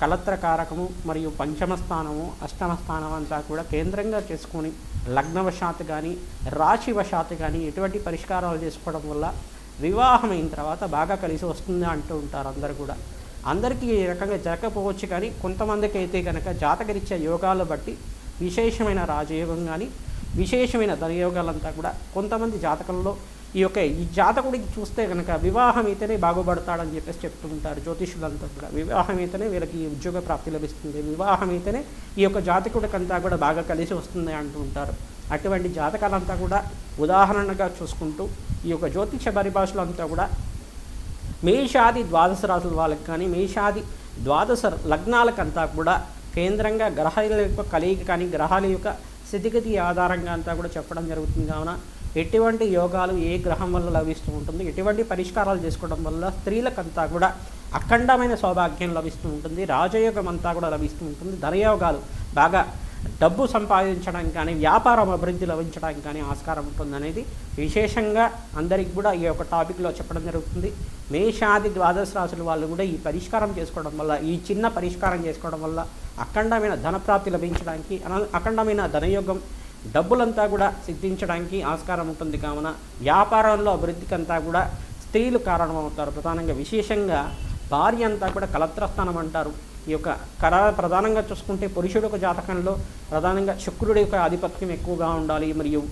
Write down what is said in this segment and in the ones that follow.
కలత్ర కారకము మరియు పంచమ స్థానము అష్టమ స్థానం అంతా కూడా కేంద్రంగా చేసుకొని లగ్నవశాత్తు కానీ రాశివశాత్తు కానీ ఎటువంటి పరిష్కారాలు చేసుకోవడం వల్ల వివాహం అయిన తర్వాత బాగా కలిసి వస్తుంది అంటూ ఉంటారు అందరు కూడా. అందరికీ ఈ రకంగా జరగకపోవచ్చు కానీ కొంతమందికి అయితే కనుక జాతకరీత్యా యోగాలు బట్టి విశేషమైన రాజయోగం కానీ విశేషమైన ధనయోగాలంతా కూడా కొంతమంది జాతకంలో ఈ యొక్క ఈ జాతకుడికి చూస్తే కనుక వివాహం అయితేనే బాగుపడతాడని చెప్పేసి చెప్తూ ఉంటారు జ్యోతిషులంతా కూడా. వివాహం అయితేనే వీళ్ళకి ఈ ఉద్యోగ ప్రాప్తి లభిస్తుంది. వివాహం అయితేనే ఈ యొక్క జాతకుడికంతా కూడా బాగా కలిసి వస్తుంది అంటూ ఉంటారు. అటువంటి జాతకాలంతా కూడా ఉదాహరణగా చూసుకుంటూ ఈ యొక్క జ్యోతిష పరిభాషలో అంతా కూడా మేషాది ద్వాదశ రాసుల వాళ్ళకి కానీ మేషాది ద్వాదశ లగ్నాలకంతా కూడా కేంద్రంగా గ్రహాల యొక్క కలయిక కానీ గ్రహాల యొక్క స్థితిగతి ఆధారంగా అంతా కూడా చెప్పడం జరుగుతుంది. కావున ఎటువంటి యోగాలు ఏ గ్రహం వల్ల లభిస్తూ ఉంటుంది? ఎటువంటి పరిష్కారాలు చేసుకోవడం వల్ల స్త్రీలకంతా కూడా అఖండమైన సౌభాగ్యం లభిస్తూ ఉంటుంది రాజయోగం అంతా కూడా లభిస్తూ ఉంటుంది. ధనయోగాలు బాగా డబ్బు సంపాదించడానికి కానీ వ్యాపారం అభివృద్ధి లభించడానికి కానీ ఆస్కారం ఉంటుంది అనేది విశేషంగా అందరికి కూడా ఈ యొక్క టాపిక్లో చెప్పడం జరుగుతుంది. మేషాది ద్వాదశ రాశుల వాళ్ళు కూడా ఈ పరిష్కారం చేసుకోవడం వల్ల ఈ చిన్న పరిష్కారం చేసుకోవడం వల్ల అఖండమైన ధనప్రాప్తి లభించడానికి అన- అఖండమైన ధనయోగం డబ్బులంతా కూడా సిద్ధించడానికి ఆస్కారం ఉంటుంది కావున వ్యాపారంలో అభివృద్ధికి అంతా కూడా స్త్రీలు కారణమవుతారు. ప్రధానంగా విశేషంగా భార్య అంతా కూడా కలత్రస్థానం అంటారు. ఈ యొక్క కర ప్రధానంగా చూసుకుంటే పురుషుడు ఒక జాతకంలో ప్రధానంగా శుక్రుడి యొక్క ఆధిపత్యం ఎక్కువగా ఉండాలి. మరియు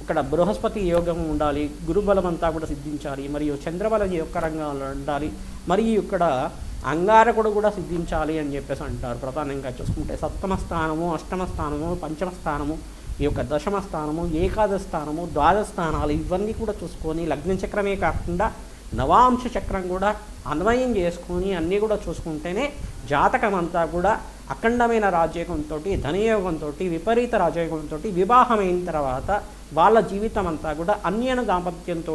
ఇక్కడ బృహస్పతి యోగం ఉండాలి. గురుబలం అంతా కూడా సిద్ధించాలి. మరియు చంద్రబలం రంగంలో ఉండాలి. మరియు ఇక్కడ అంగారకుడు కూడా సిద్ధించాలి అని చెప్పేసి అంటారు. ప్రధానంగా చూసుకుంటే సప్తమ స్థానము అష్టమ స్థానము పంచమ స్థానము ఈ యొక్క దశమ స్థానము ఏకాదశ స్థానము ద్వాదశ స్థానాలు ఇవన్నీ కూడా చూసుకొని లగ్న చక్రమే కాకుండా నవాంశ చక్రం కూడా అన్వయం చేసుకొని అన్నీ కూడా చూసుకుంటేనే జాతకం అంతా కూడా అఖండమైన రాజయోగంతో ధనయోగంతో విపరీత రాజయోగంతో వివాహం అయిన తర్వాత వాళ్ళ జీవితం అంతా కూడా అన్యన దాంపత్యంతో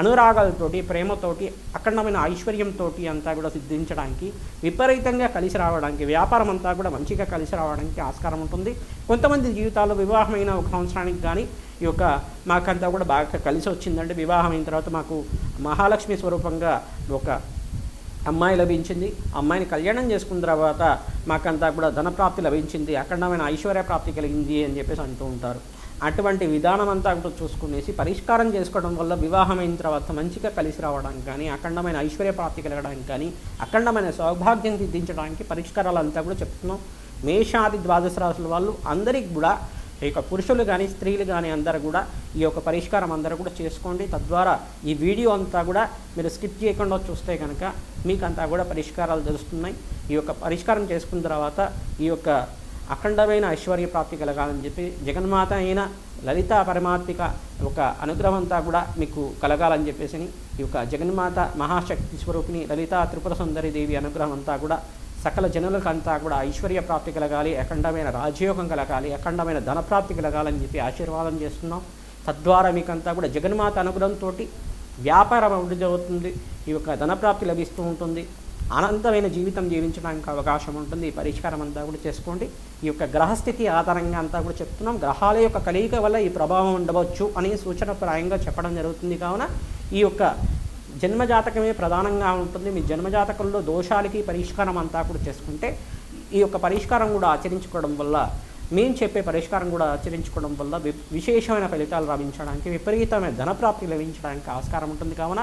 అనురాగాలతోటి ప్రేమతోటి అఖండమైన ఐశ్వర్యంతో అంతా కూడా సిద్ధించడానికి విపరీతంగా కలిసి రావడానికి వ్యాపారం అంతా కూడా మంచిగా కలిసి రావడానికి ఆస్కారం ఉంటుంది. కొంతమంది జీవితాల్లో వివాహమైన ఒక సంవత్సరానికి కానీ ఈ యొక్క మాకంతా కూడా బాగా కలిసి వచ్చిందంటే వివాహం అయిన తర్వాత మాకు మహాలక్ష్మి స్వరూపంగా ఒక అమ్మాయి లభించింది. అమ్మాయిని కళ్యాణం చేసుకున్న తర్వాత మాకంతా కూడా ధనప్రాప్తి లభించింది. అఖండమైన ఐశ్వర్య ప్రాప్తి కలిగింది అని చెప్పేసి అంటూ ఉంటారు. అటువంటి విధానం అంతా కూడా చూసుకునేసి పరిష్కారం చేసుకోవడం వల్ల వివాహం అయిన తర్వాత మంచిగా కలిసి రావడానికి కానీ అఖండమైన ఐశ్వర్య ప్రాప్తి కలగడానికి కానీ అఖండమైన సౌభాగ్యం సిద్ధించడానికి పరిష్కారాలు అంతా కూడా చెప్తున్నాం. మేషాది ద్వాదశ రాసుల వాళ్ళు అందరికి కూడా ఈ యొక్క పురుషులు కానీ స్త్రీలు కానీ అందరూ కూడా ఈ యొక్క పరిష్కారం అందరూ కూడా చేసుకోండి. తద్వారా ఈ వీడియో అంతా కూడా మీరు స్కిప్ చేయకుండా చూస్తే కనుక మీకు అంతా కూడా పరిష్కారాలు తెలుస్తున్నాయి. ఈ యొక్క పరిష్కారం చేసుకున్న తర్వాత ఈ యొక్క అఖండమైన ఐశ్వర్య ప్రాప్తి కలగాలని చెప్పి జగన్మాత అయిన లలిత పరమాత్మిక ఒక అనుగ్రహం అంతా కూడా మీకు కలగాలని చెప్పేసి ఈ యొక్క జగన్మాత మహాశక్తి స్వరూపిణి లలిత త్రిపుర సుందరి దేవి అనుగ్రహం అంతా కూడా సకల జనులకంతా కూడా ఐశ్వర్య ప్రాప్తి కలగాలి అఖండమైన రాజయోగం కలగాలి అఖండమైన ధనప్రాప్తి కలగాలని చెప్పి ఆశీర్వాదం చేస్తున్నాం. తద్వారా మీకంతా కూడా జగన్మాత అనుగ్రహంతో వ్యాపారం అభివృద్ధి అవుతుంది ఈ యొక్క ధనప్రాప్తి లభిస్తూ ఉంటుంది. అనంతమైన జీవితం జీవించడానికి అవకాశం ఉంటుంది. ఈ పరిష్కారం అంతా కూడా చేసుకోండి. ఈ యొక్క గ్రహస్థితి ఆధారంగా అంతా కూడా చెప్తున్నాం. గ్రహాల యొక్క కలయిక వల్ల ఈ ప్రభావం ఉండవచ్చు అని సూచన ప్రాయంగా చెప్పడం జరుగుతుంది. కావున ఈ యొక్క జన్మజాతకమే ప్రధానంగా ఉంటుంది. మీ జన్మజాతకంలో దోషాలకి పరిష్కారం అంతా కూడా చేసుకుంటే ఈ యొక్క పరిష్కారం కూడా ఆచరించుకోవడం వల్ల మేము చెప్పే పరిష్కారం కూడా ఆచరించుకోవడం వల్ల విశేషమైన ఫలితాలు లభించడానికి విపరీతమైన ధనప్రాప్తి లభించడానికి ఆస్కారం ఉంటుంది. కావున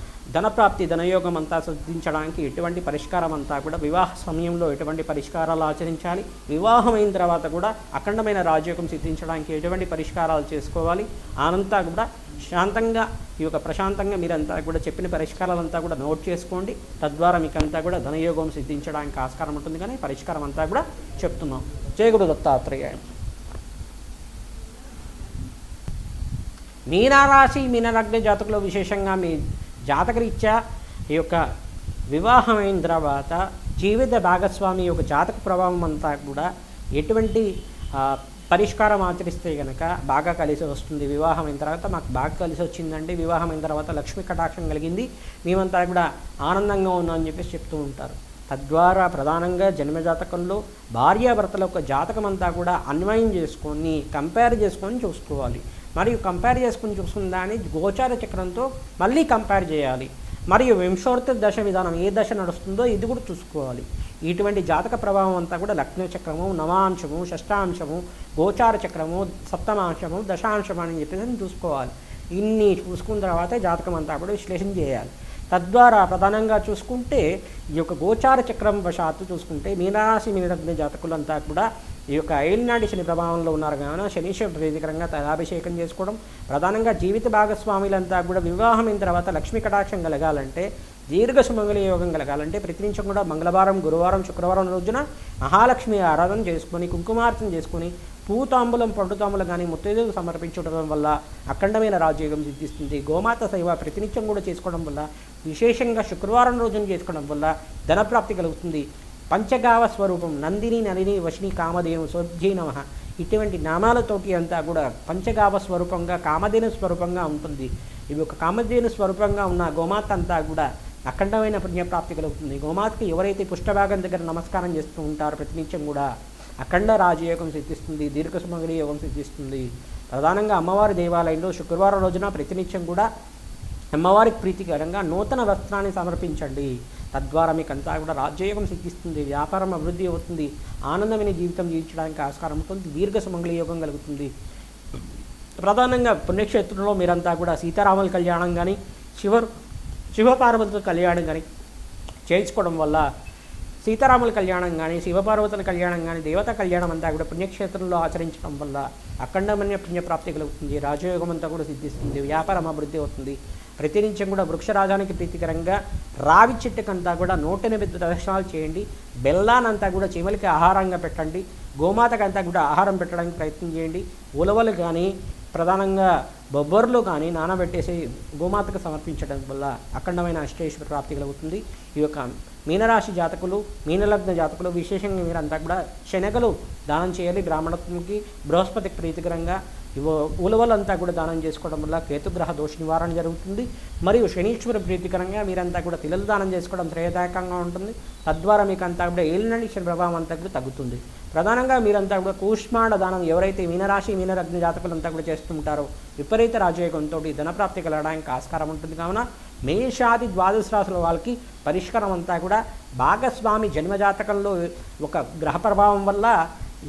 ధనప్రాప్తి ధనయోగం అంతా సిద్ధించడానికి ఎటువంటి పరిష్కారం అంతా కూడా వివాహ సమయంలో ఎటువంటి పరిష్కారాలు ఆచరించాలి వివాహం అయిన తర్వాత కూడా అఖండమైన రాజయోగం సిద్ధించడానికి ఎటువంటి పరిష్కారాలు చేసుకోవాలి ఆనంతా కూడా శాంతంగా ఈ యొక్క ప్రశాంతంగా మీరంతా కూడా చెప్పిన పరిష్కారాలంతా కూడా నోట్ చేసుకోండి. తద్వారా మీకు అంతా కూడా ధనయోగం సిద్ధించడానికి ఆస్కారం ఉంటుంది కానీ పరిష్కారం అంతా కూడా చెప్తున్నాం. జయగుడు దత్తాత్రేయ. మీనారాశి మీనలగ్న జాతకులు విశేషంగా మీ జాతకరీత్యా ఈ యొక్క వివాహమైన తర్వాత జీవిత భాగస్వామి యొక్క జాతక ప్రభావం అంతా కూడా ఎటువంటి పరిష్కారం ఆచరిస్తే కనుక బాగా కలిసి వస్తుంది. వివాహం అయిన తర్వాత మాకు బాగా కలిసి వచ్చిందండి. వివాహం అయిన తర్వాత లక్ష్మీ కటాక్షం కలిగింది. మేమంతా కూడా ఆనందంగా ఉన్నామని చెప్పేసి చెప్తూ ఉంటారు. తద్వారా ప్రధానంగా జన్మజాతకంలో భార్యాభర్తల యొక్క జాతకం అంతా కూడా అన్వయం చేసుకొని కంపేర్ చేసుకొని చూసుకోవాలి. మరియు కంపేర్ చేసుకుని చూసుకున్న దాన్ని గోచార చక్రంతో మళ్ళీ కంపేర్ చేయాలి. మరియు వింశోర్త దశ విధానం ఏ దశ నడుస్తుందో ఇది కూడా చూసుకోవాలి. ఇటువంటి జాతక ప్రభావం అంతా కూడా లగ్న చక్రము నవాంశము షష్టాంశము గోచార చక్రము సప్తమాంశము దశాంశము అని చెప్పేసి చూసుకోవాలి. ఇన్ని చూసుకున్న తర్వాతే జాతకం అంతా కూడా విశ్లేషణ చేయాలి. తద్వారా ప్రధానంగా చూసుకుంటే ఈ యొక్క గోచార చక్రం వశాత్తు చూసుకుంటే మీనరాశి మీనలగ్న జాతకులంతా కూడా ఈ యొక్క ఏలినాటి శని ప్రభావంలో ఉన్నారు కావున శనీశ్వర ప్రీతికరంగా తలాభిషేకం చేసుకోవడం ప్రధానంగా జీవిత భాగస్వాములంతా కూడా వివాహం తర్వాత లక్ష్మీ కటాక్షం కలగాలంటే దీర్ఘ సుమంగళ యోగం కలగాలంటే ప్రతి నిమిషం కూడా మంగళవారం గురువారం శుక్రవారం రోజున మహాలక్ష్మి ఆరాధన చేసుకొని కుంకుమార్చన చేసుకొని పూతాంబులం పండుతాంబులం కానీ ముత్తైదులకు సమర్పించడం వల్ల అఖండమైన రాజయోగం సిద్ధిస్తుంది. గోమాత సేవ ప్రతినిత్యం కూడా చేసుకోవడం వల్ల విశేషంగా శుక్రవారం రోజున చేసుకోవడం వల్ల ధనప్రాప్తి కలుగుతుంది. పంచగావ స్వరూపం నందిని నలిని వశిని కామధేను స్వబ్జీ నమ. ఇటువంటి నామాలతోటి అంతా కూడా పంచగావ స్వరూపంగా కామధేను స్వరూపంగా ఉంటుంది. ఇవి ఒక కామధేను స్వరూపంగా ఉన్న గోమాత అంతా కూడా అఖండమైన పుణ్యప్రాప్తి కలుగుతుంది. గోమాతకి ఎవరైతే పుష్టభాగం దగ్గర నమస్కారం చేస్తూ ఉంటారో ప్రతినిత్యం కూడా అఖండ రాజయోగం సిద్ధిస్తుంది దీర్ఘ సుమంగళి యోగం సిద్ధిస్తుంది. ప్రధానంగా అమ్మవారి దేవాలయంలో శుక్రవారం రోజున ప్రతినిత్యం కూడా అమ్మవారికి ప్రీతికరంగా నూతన వస్త్రాన్ని సమర్పించండి. తద్వారా మీకు అంతా కూడా రాజ్యయోగం సిద్ధిస్తుంది వ్యాపారం అభివృద్ధి అవుతుంది ఆనందమైన జీవితం జీవించడానికి ఆస్కారం ఉంటుంది దీర్ఘ సుమంగళి యోగం కలుగుతుంది. ప్రధానంగా పుణ్యక్షేత్రంలో మీరంతా కూడా సీతారాముల కళ్యాణం కానీ శివ శివపార్వతుల కళ్యాణం కానీ చేయించుకోవడం వల్ల సీతారాముల కళ్యాణం కానీ శివపార్వతుల కళ్యాణం కానీ దేవత కళ్యాణం అంతా కూడా పుణ్యక్షేత్రంలో ఆచరించడం వల్ల అఖండమైన పుణ్యప్రాప్తి కలుగుతుంది. రాజయోగం అంతా కూడా సిద్ధిస్తుంది వ్యాపారం అభివృద్ధి అవుతుంది. ప్రతినిత్యం కూడా వృక్షరాజానికి ప్రీతికరంగా రావి చెట్టుకంతా కూడా నూట ఎనిమిది దర్శనాలు చేయండి. బెల్లానంతా కూడా చెమలికి ఆహారంగా పెట్టండి. గోమాతకంతా కూడా ఆహారం పెట్టడానికి ప్రయత్నం చేయండి. ఉలవలు కానీ ప్రధానంగా బొబ్బర్లు కానీ నానబెట్టేసి గోమాతకు సమర్పించడం వల్ల అఖండమైన అష్టేశ్వర ప్రాప్తి కలుగుతుంది. ఈ యొక్క మీనరాశి జాతకులు మీనలగ్న జాతకులు విశేషంగా మీరంతా కూడా శనగలు దానం చేయాలి. బ్రాహ్మణత్వంకి బృహస్పతికి ప్రీతికరంగా ఉలవలంతా కూడా దానం చేసుకోవడం వల్ల కేతుగ్రహ దోష నివారణ జరుగుతుంది. మరియు శనీశ్వర ప్రీతికరంగా మీరంతా కూడా తిలలు దానం చేసుకోవడం శ్రేయదాయకంగా ఉంటుంది. తద్వారా మీకు అంతా కూడా ఏలినడి శని ప్రభావం అంతా కూడా తగ్గుతుంది. ప్రధానంగా మీరంతా కూడా కూష్మాండ దానం ఎవరైతే మీనరాశి మీనరగ్ని జాతకులంతా కూడా చేస్తుంటారో విపరీత రాజయోగంతో ధనప్రాప్తి కలగడానికి ఆస్కారం ఉంటుంది. కావున మేషాది ద్వాదశ రాశుల వాళ్ళకి పరిష్కారం అంతా కూడా భాగస్వామి జన్మజాతకంలో ఒక గ్రహ ప్రభావం వల్ల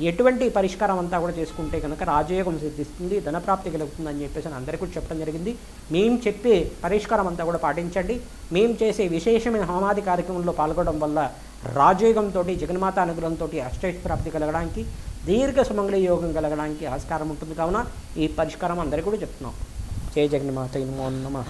ఎటువంటి పరిష్కారం అంతా కూడా చేసుకుంటే కనుక రాజయోగం సిద్ధిస్తుంది ధనప్రాప్తి కలుగుతుంది అని చెప్పేసి అందరికీ చెప్పడం జరిగింది. మేము చెప్పే పరిష్కారం అంతా కూడా పాటించండి. మేము చేసే విశేషమైన హోమాది కార్యక్రమంలో పాల్గొనడం వల్ల రాజయోగంతో జగన్మాత అనుగ్రహంతో అష్టైష్ ప్రాప్తి కలగడానికి దీర్ఘ సుమంగళ యోగం కలగడానికి ఆస్కారం ఉంటుంది. కావున ఈ పరిష్కారం అందరికీ కూడా చెప్తున్నాం. జయ జగన్మాత నమో నమ.